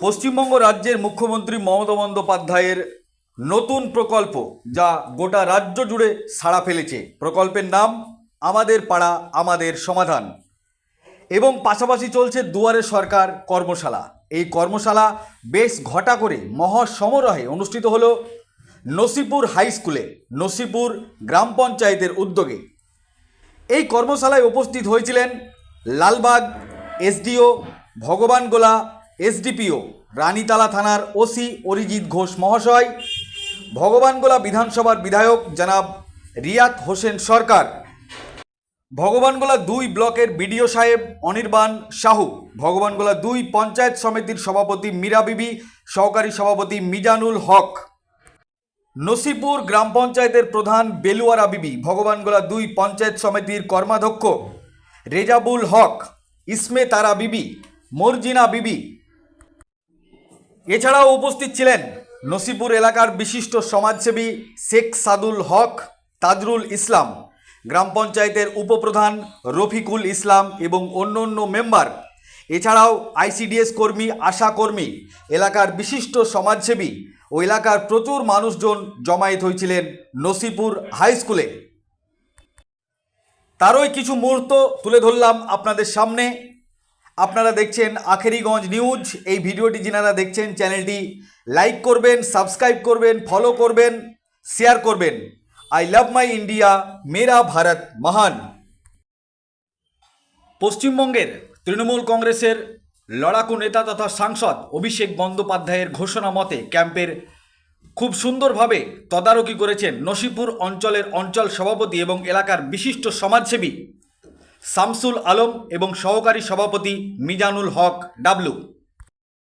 পশ্চিমবঙ্গ রাজ্যের মুখ্যমন্ত্রী মমতা বন্দ্যোপাধ্যায়ের নতুন প্রকল্প যা গোটা রাজ্য জুড়ে সাড়া ফেলেছে। প্রকল্পের নাম, আমাদের পাড়া, আমাদের সমাধান। এবং পাশাপাশি চলছে দুয়ারে সরকার কর্মশালা। এই কর্মশালা বেশ ঘটা করে মহাসমারোহে অনুষ্ঠিত হলো নসিপুর হাই স্কুলে, নসিপুর গ্রাম পঞ্চায়েতের উদ্যোগে। এই কর্মশালায় উপস্থিত হয়েছিলেন লালবাগ এসডিও ভগবানগোলা এসডিপিও, রানীতালা থানার ওসি অরিজিৎ ঘোষ মহাশয়, ভগবানগোলা বিধানসভার বিধায়ক জনাব রিয়াত হোসেন সরকার, ভগবানগোলা দুই ব্লকের বিডিও সাহেব অনির্বাণ সাহু, ভগবানগোলা দুই পঞ্চায়েত সমিতির সভাপতি মীরা বিবি, সহকারী সভাপতি মিজানুল হক, নসিপুর গ্রাম পঞ্চায়েতের প্রধান বেলুয়ারা বিবি, ভগবানগোলা দুই পঞ্চায়েত সমিতির কর্মাধ্যক্ষ রেজাবুল হক, ইসমে তারা বিবি, মর্জিনা বিবি এছাড়াও উপস্থিত ছিলেন নসিপুর এলাকার বিশিষ্ট সমাজসেবী শেখ সাদুল হক, তাজরুল ইসলাম, গ্রাম পঞ্চায়েতের উপপ্রধান রফিকুল ইসলাম এবং অন্য অন্য মেম্বার। এছাড়াও আইসিডিএস কর্মী, আশা কর্মী, এলাকার বিশিষ্ট সমাজসেবী ও এলাকার প্রচুর মানুষজন জমায়েত হয়েছিলেন নসিপুর হাই স্কুলে। তারই কিছু মুহূর্ত তুলে ধরলাম আপনাদের সামনে। আপনারা দেখছেন আখেরিগঞ্জ নিউজ। এই ভিডিওটি যিনারা দেখছেন, চ্যানেলটি লাইক করবেন, সাবস্ক্রাইব করবেন, ফলো করবেন, শেয়ার করবেন। আই লাভ মাই ইন্ডিয়া, মেরা ভারত মহান। পশ্চিমবঙ্গের তৃণমূল কংগ্রেসের লড়াকু নেতা তথা সাংসদ অভিষেক বন্দ্যোপাধ্যায়ের ঘোষণা মতে ক্যাম্পের খুব সুন্দরভাবে তদারকি করেছেন নসিপুর অঞ্চলের অঞ্চল সভাপতি এবং এলাকার বিশিষ্ট সমাজসেবী শামসুল আলম এবং সহকারী সভাপতি মিজানুল হক ডাবলু